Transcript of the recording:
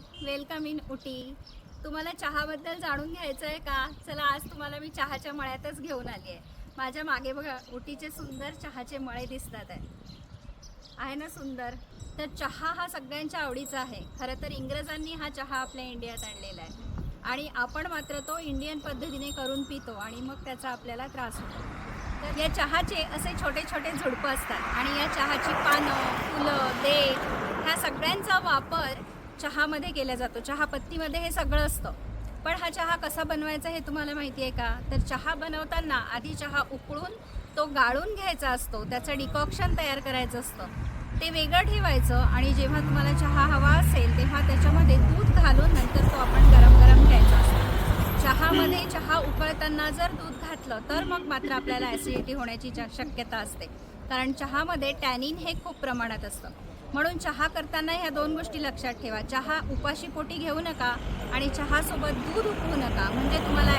Welcome in Ooty तुम्हाला चहाबद्दल जाणून घ्यायचं आहे का? चला आज तुम्हाला मी चहाच्या मळ्यातच घेऊन आली आहे. माझ्या मागे बघा उटीचे सुंदर चहाचे मळे दिसतात आहे. आहे ना सुंदर? तर चहा हा सगळ्यांच्या आवडीचा आहे. खरं तर इंग्रजांनी हा चहा आपल्या इंडियात आणलेला आहे. आणि आपण मात्र तो इंडियन पद्धतीने करून पितो आणि मग त्याचा आपल्याला त्रास होतो. तर या चहाचे असे छोटे छोटे झुडपं असतात. आणि या चहाची पानं फुलं देठ ह्या सगळ्यांचा वापर चहामध्ये केला जातो. चहापत्तीमध्ये हे सगळं असतं. पण हा चहा कसा बनवायचा हे तुम्हाला माहिती आहे का? तर चहा बनवताना आधी चहा उकळून तो गाळून घ्यायचा असतो. त्याचं डिकॉक्शन तयार करायचं असतं. ते वेगळं ठेवायचं आणि जेव्हा तुम्हाला चहा हवा असेल तेव्हा त्याच्यामध्ये दूध घालून नंतर तो आपण गरम गरम घ्यायचा असतो. चहामध्ये चहा उकळताना जर दूध घातलं तर मग मात्र आपल्याला ॲसिडिटी होण्याची च- शक्यता असते. कारण चहामध्ये टॅनिन हे खूप प्रमाणात असतं. म्हणून चहा करताना ह्या दोन गोष्टी लक्षात ठेवा. चहा उपाशी पोटी घेऊ नका आणि चहासोबत दूध उकळू नका. म्हणजे तुम्हाला